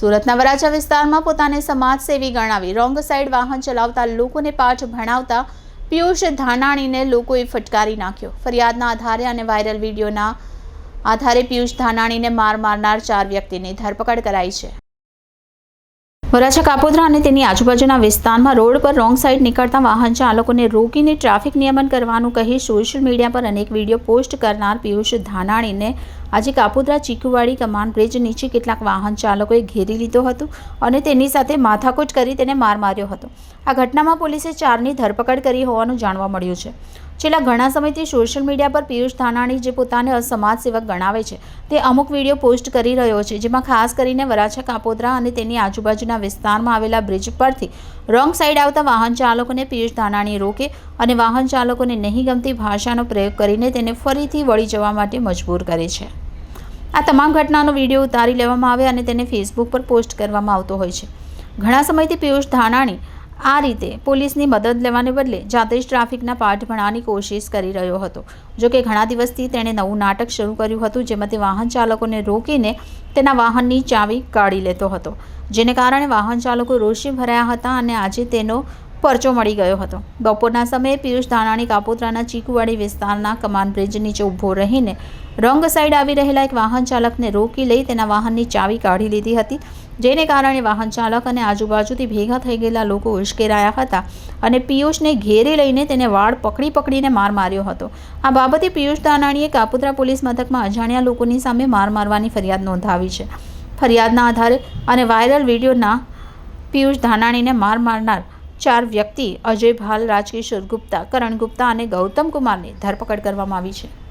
સુરતના વરાછા વિસ્તારમાં પોતાને સમાજસેવી ગણાવી રોંગ સાઈડ વાહન ચલાવતા લોકોને પાઠ ભણાવતા પિયુષ ધાનાણીને લોકોએ ફટકારી નાખ્યો. ફરિયાદના આધારે અને વાયરલ વિડીયોના આધારે પિયુષ ધાનાણીને માર મારનાર ચાર વ્યક્તિની ધરપકડ કરાઈ છે. વરાછા કાપોદ્રા અને તેની આજુબાજુના વિસ્તારમાં રોડ પર રોંગ સાઇડ નીકળતા વાહન ચાલકોને રોકીને ટ્રાફિક નિયમન કરવાનું કહી સોશિયલ મીડિયા પર અનેક વીડિયો પોસ્ટ કરનાર પિયુષ ધાનાણીને આજે કાપોદ્રા ચીકુવાડી કમાન બ્રિજ નીચે કેટલાક વાહન ચાલકોએ ઘેરી લીધો હતો અને તેની સાથે માથાકૂટ કરી તેને માર માર્યો હતો. આ ઘટનામાં પોલીસે ચારની ધરપકડ કરી હોવાનું જાણવા મળ્યું છે. છેલ્લા ઘણા સમયથી સોશિયલ મીડિયા પર પિયુષ ધાનાણી જે પોતાને સમાજ સેવક ગણાવે છે, તે અમુક વીડિયો પોસ્ટ કરી રહ્યો છે, જેમાં ખાસ કરીને વરાછા, કાપોદ્રા અને તેની આજુબાજુના વિસ્તારમાં આવેલા બ્રિજ પરથી રોંગ સાઈડ આવતા વાહન ચાલકોને પિયુષ ધાનાણી રોકે અને વાહન ચાલકોને નહીં ગમતી ભાષાનો પ્રયોગ કરીને તેને ફરીથી વળી જવા માટે મજબૂર કરે છે. આ તમામ ઘટનાનો વીડિયો ઉતારી લેવામાં આવે અને તેને ફેસબુક પર પોસ્ટ કરવામાં આવતો હોય છે. ઘણા સમયથી પિયુષ ધાનાણી આ રીતે પોલીસની મદદ લેવાને બદલે જાતે જ ટ્રાફિકના પાઠ ભણવાની કોશિશ કરી રહ્યો હતો. જો કે ઘણા દિવસથી તેણે નવું નાટક શરૂ કર્યું હતું જેમાં તે વાહન ચાલકોને રોકીને તેના વાહનની ચાવી કાઢી લેતો હતો. જેને કારણે વાહન ચાલકો રોષે ભરાયા હતા અને આજે તેનો પરચો મળી ગયો હતો. બપોરના સમયે પિયુષ ધાનાણી કાપોત્રાના ચીકુવાડી વિસ્તારના કમાન બ્રિજ નીચે ઊભો રહીને રોંગ સાઈડ આવી રહેલા એક વાહન ચાલકને રોકી લઈ તેના વાહનની ચાવી કાઢી લીધી હતી, જેને કારણે વાહન ચાલક અને આજુબાજુથી ભેગા થઈ ગયેલા લોકો ઉશ્કેરાયા હતા અને પિયુષને ઘેરે લઈને તેને વાળ પકડી પકડીને માર માર્યો હતો. આ બાબતે પિયુષ દાનાણીએ કાપોદ્રા પોલીસ મથકમાં અજાણ્યા લોકોની સામે માર મારવાની ફરિયાદ નોંધાવી છે. ફરિયાદના આધારે અને વાયરલ વિડીયોના પિયુષ ધાનાણીને માર મારનાર ચાર વ્યક્તિ અજય ભાલ રાજકિશોર ગુપ્તા, કરણ ગુપ્તા અને ગૌતમ કુમારની ધરપકડ કરવામાં આવી છે.